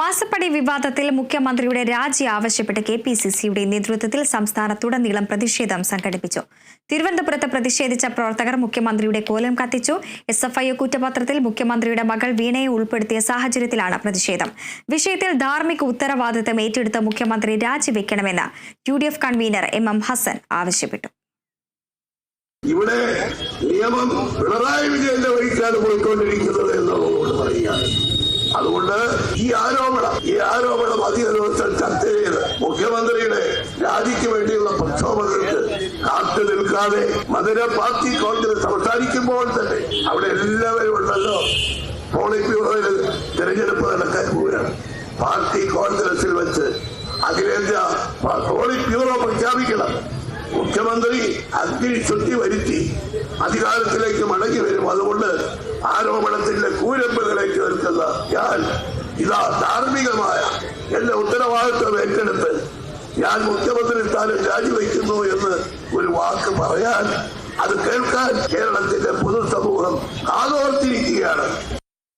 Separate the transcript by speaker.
Speaker 1: മാസപ്പടി വിവാദത്തിൽ മുഖ്യമന്ത്രിയുടെ രാജി ആവശ്യപ്പെട്ട് കെ പി സി സിയുടെ നേതൃത്വത്തിൽ സംസ്ഥാനത്തുടനീളം പ്രതിഷേധം സംഘടിപ്പിച്ചു. തിരുവനന്തപുരത്ത് പ്രതിഷേധിച്ച പ്രവർത്തകർ മുഖ്യമന്ത്രിയുടെ കോലം കത്തിച്ചു. എസ് എഫ് ഐ കുറ്റപത്രത്തിൽ മുഖ്യമന്ത്രിയുടെ മകൾ വീണയെ ഉൾപ്പെടുത്തിയ സാഹചര്യത്തിലാണ് പ്രതിഷേധം. വിഷയത്തിൽ ധാർമ്മിക ഉത്തരവാദിത്തം ഏറ്റെടുത്ത് മുഖ്യമന്ത്രി രാജിവെക്കണമെന്ന് U D F convener M M Hassan ആവശ്യപ്പെട്ടു.
Speaker 2: ഇവിടെ നിയമം പിണറായി വിജയന്റെ വഴിക്കാണ് പോയിക്കൊണ്ടിരിക്കുന്നത് എന്നുള്ളതുകൊണ്ട് പറയുകയാണ്. അതുകൊണ്ട് ഈ ആരോപണം ഈ ആരോപണം അധിക ചർച്ച ചെയ്ത് മുഖ്യമന്ത്രിയുടെ രാജിക്ക് വേണ്ടിയുള്ള പ്രക്ഷോഭങ്ങൾക്ക് കാത്തു നിൽക്കാതെ മധുര പാർട്ടി കോൺഗ്രസ് സംസാരിക്കുമ്പോൾ തന്നെ അവിടെ എല്ലാവരും ഉണ്ടല്ലോ. പോളിറ്റ് ബ്യൂറോയിൽ തെരഞ്ഞെടുപ്പ് നടക്കാൻ പോവുകയാണ്. പാർട്ടി കോൺഗ്രസിൽ വെച്ച് അഖിലേന്ത്യാ പോളിറ്റ് ബ്യൂറോ പ്രഖ്യാപിക്കണം. മുഖ്യമന്ത്രി അഗ്നി ശുദ്ധി വരുത്തി അധികാരത്തിലേക്ക് മടങ്ങി വരും. അതുകൊണ്ട് ആരോപണത്തിന്റെ കൂരമ്പുകളെ ചേർക്കുന്ന ഞാൻ ഇതാ ധാർമ്മികമായ എല്ലാ ഉത്തരവാദിത്വം ഏറ്റെടുത്ത് ഞാൻ മുഖ്യമന്ത്രി സ്ഥാനം രാജിവെക്കുന്നു എന്ന് ഒരു വാക്ക് പറയാൻ അത് കേൾക്കാൻ കേരളത്തിന്റെ പൊതുസമൂഹം കാതോർത്തിരിക്കുകയാണ്